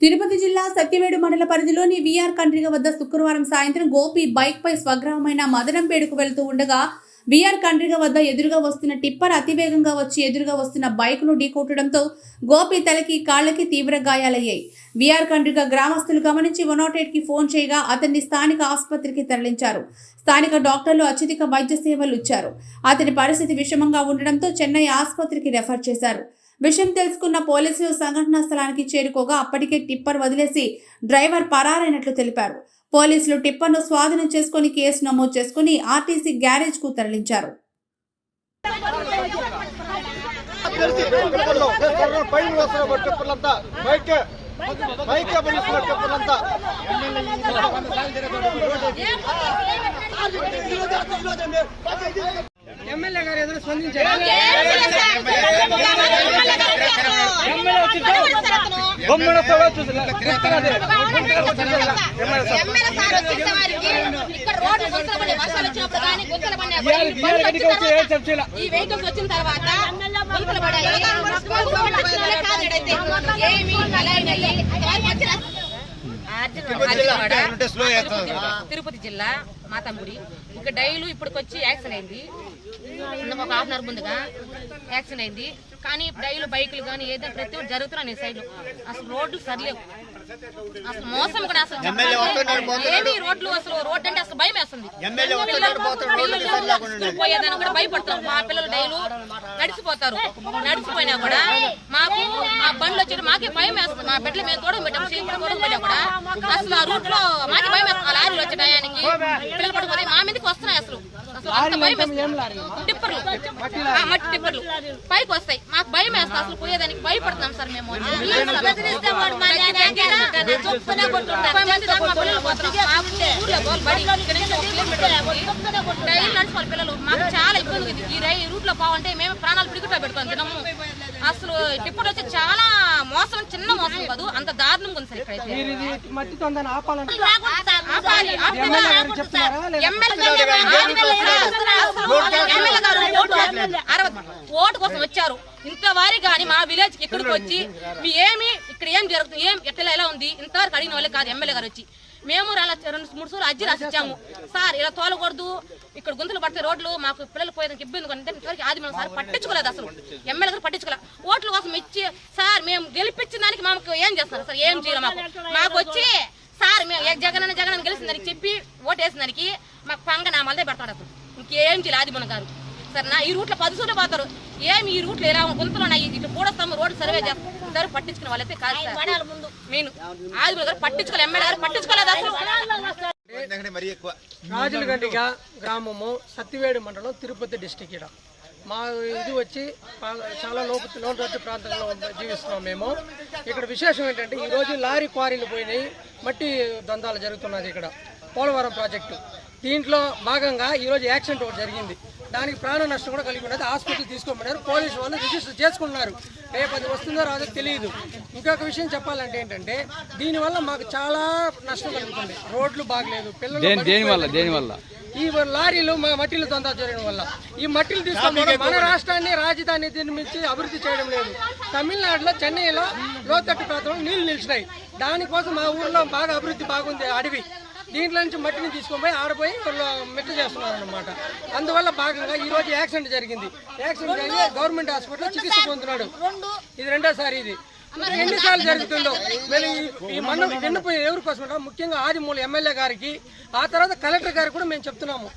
తిరుపతి జిల్లా సత్యవేడు మండల పరిధిలోని విఆర్ కండ్రిగ వద్ద శుక్రవారం సాయంత్రం గోపి బైక్ పై స్వగ్రామమైన మదనంపేడుకు వెళ్తూ ఉండగా విఆర్ కండ్రిగ వద్ద ఎదురుగా వస్తున్న టిప్పర్ అతివేగంగా వచ్చి ఎదురుగా వస్తున్న బైక్ను ఢీకొట్టడంతో గోపి తలకి కాళ్ళకి తీవ్ర గాయాలయ్యాయి. విఆర్ కండ్రిగ గ్రామస్తులు గమనించి వన్కి ఫోన్ చేయగా అతన్ని స్థానిక ఆసుపత్రికి తరలించారు. స్థానిక డాక్టర్లు అత్యధిక వైద్య సేవలు ఇచ్చారు. అతని పరిస్థితి విషమంగా ఉండడంతో చెన్నై ఆసుపత్రికి రెఫర్ చేశారు. విషయం తెలుసుకున్న పోలీసులు సంఘటనా స్థలానికి చేరుకోగా అప్పటికే టిప్పర్ వదిలేసి డ్రైవర్ పరారైనట్లు తెలిపారు. పోలీసులు టిప్పర్ను స్వాధీనం చేసుకుని కేసు నమోదు చేసుకుని ఆర్టీసీ గ్యారేజ్కు తరలించారు. బైక్ ఎమ్మెల్యే గారు ఎదురు స్పందించారు? ఎమ్మెల్యే ఈ వచ్చిన వెహికల్స్ తర్వాత గుంతలు పడాయి. ఏమి వచ్చిన తిరుపతి జిల్లా. మాతంగుడి ఇంకా డైలు ఇప్పటికొచ్చి యాక్సిడెంట్ అయింది. నిన్న ఒక హాఫ్ అన్ అవర్ ముందుగా యాక్సిడెంట్ అయింది. కానీ డైలు బైకులు కానీ ఏదైనా ప్రతి ఒక్కటి జరుగుతున్నాయి సైడ్ అసలు రోడ్లు సరిలేవు. మోసం కూడా అసలు ఈ రోడ్లు అసలు రోడ్ అంటే అసలు భయం వేస్తుంది. పోయేదాన్ని కూడా భయపడతారు మా పిల్లలు డైలు నడిచిపోతారు. నడిచిపోయినా కూడా మాకు ఆ బండ్లు వచ్చి మాకే భయం వేస్తుంది. మా బిడ్డలు మేము తోడు పెట్టాం. కూడా. అసలు ఆ రూట్లో మాకే భయం వేస్తుంది. ఆ లారీలు వచ్చే టయానికి. పిల్లలు పడిపోతే మా వస్తున్నాయి అసలు. అసలు అంత భయం వేస్తుంది టిప్పర్లు. ఆ, మట్టి టిప్పర్లు. పైకి వస్తాయి. మాకు భయం వేస్తుంది అసలు పోయేదానికి భయపడుతున్నాం సార్ మేము. డైలీ నడుచుకోవాలి పిల్లలు మాకు చాలా ఇబ్బంది ఈ రై రూట్లో పోవంటే మేము ప్రాణాలు పిడికిట్లో పెట్టుకొని తినము. అసలు టిప్పుడు వచ్చి చాలా మోసం చిన్న మోసం కాదు అంత దారుణంగా ఉంది సార్ ఇక్కడైతే. మీరు ఇది మట్టి ఆపాలి, ఓటు కోసం వచ్చారు. ఇంత వారి కానీ మా విలేజ్కి ఇక్కడికి వచ్చి మీ ఏమి ఇక్కడ ఏం జరుగుతుంది ఏం ఎట్లా ఎలా ఉంది ఇంతవరకు అడిగిన వాళ్ళే కాదు ఎమ్మెల్యే గారు వచ్చి. మేము అలా రెండు మూడు సార్లు అర్జీ రాసి ఇచ్చాము సార్ ఇలా తోలకూడదు ఇక్కడ గుంతలు పడితే రోడ్లు మాకు పిల్లలు పోయేదానికి ఇబ్బంది ఇంతవరకు ఆది మేము సార్ పట్టించుకోలేదు అసలు. ఎమ్మెల్యే గారు పట్టించుకోలేదు ఓట్ల కోసం ఇచ్చి సార్ మేము గెలిపించిన దానికి మాకు ఏం చేస్తారు సార్ ఏం చేయాలి మాకు. మాకు వచ్చి సార్ మేము ఏ జగన్ అని జగన్ అని గెలిచిన దానికి చెప్పి ఓటు వేసిన దానికి మాకు పంగ నామాలదే పెడతాడు అసలు. ఇంకేం చేయాలి ఆదిమన గారు. సార్ నా ఈ రూట్లో పది సూర్లు పోతారు. ఏమి ఈ రూట్లో ఎలా గుంతలు ఉన్నాయి? ఇట్లా పూడస్తాము రోడ్డు సర్వే చేస్తారు పట్టించుకునే వాళ్ళైతే కాదు సార్. ముందు. మెయిన్. ఆదిమన గారు పట్టించుకోలేదు ఎమ్మెల్యే గారు పట్టించుకోలేదు అసలు. మరీ ఎక్కువ. రాజులగండిగ గ్రామము సత్తివేడు మండలం తిరుపతి డిస్టిక్ ఇక్కడ మా ఇది వచ్చి చాలా లోపు లోటు ప్రాంతంలో జీవిస్తున్నాం మేము. ఇక్కడ విశేషం ఏంటంటే ఈ రోజు లారీ క్వారీలు పోయినాయి మట్టి దందాలు జరుగుతున్నది ఇక్కడ పోలవరం ప్రాజెక్టు. దీంట్లో భాగంగా ఈరోజు యాక్సిడెంట్ ఒకటి జరిగింది. దానికి ప్రాణ నష్టం కూడా కలిగి ఉన్నది. హాస్పిటల్ తీసుకోమన్నారు పోలీసు వాళ్ళు రిజిస్టర్ చేసుకున్నారు. రేపు అది వస్తుందో రాదో తెలియదు. ఇంకొక విషయం చెప్పాలంటే ఏంటంటే దీనివల్ల మాకు చాలా నష్టం కలుగుతుంది. రోడ్లు బాగలేదు పిల్లలు దేని వల్ల? దేని వల్ల? ఈ లారీలు మా మట్టిలు దొంగ జరగడం వల్ల. ఈ మట్టిలు తీసుకొని మన రాష్ట్రాన్ని రాజధాని నిర్మించి అభివృద్ధి చేయడం లేదు. తమిళనాడులో చెన్నైలో లోతట్టు ప్రాంతంలో నీళ్ళు నిలిచినాయి. దానికోసం మా ఊర్లో బాగా అభివృద్ధి బాగుంది అడవి. దీంట్లో నుంచి మట్టిని తీసుకొని పోయి ఆడపోయి వాళ్ళు మెట్ట చేస్తున్నారు అనమాట అందువల్ల భాగంగా ఈ రోజు యాక్సిడెంట్ జరిగింది. యాక్సిడెంట్ జరిగి గవర్నమెంట్ హాస్పిటల్లో చికిత్స పొందుతున్నాడు. ఇది రెండోసారి ఇది. ఎన్నిసార్లు జరుగుతుందో. మరి ఈ- మనం విన్నపం ఎవరి కోసం ముఖ్యంగా ఆదిమూల ఎమ్మెల్యే గారికి ఆ తర్వాత కలెక్టర్ గారికి కూడా మేము చెప్తున్నాము.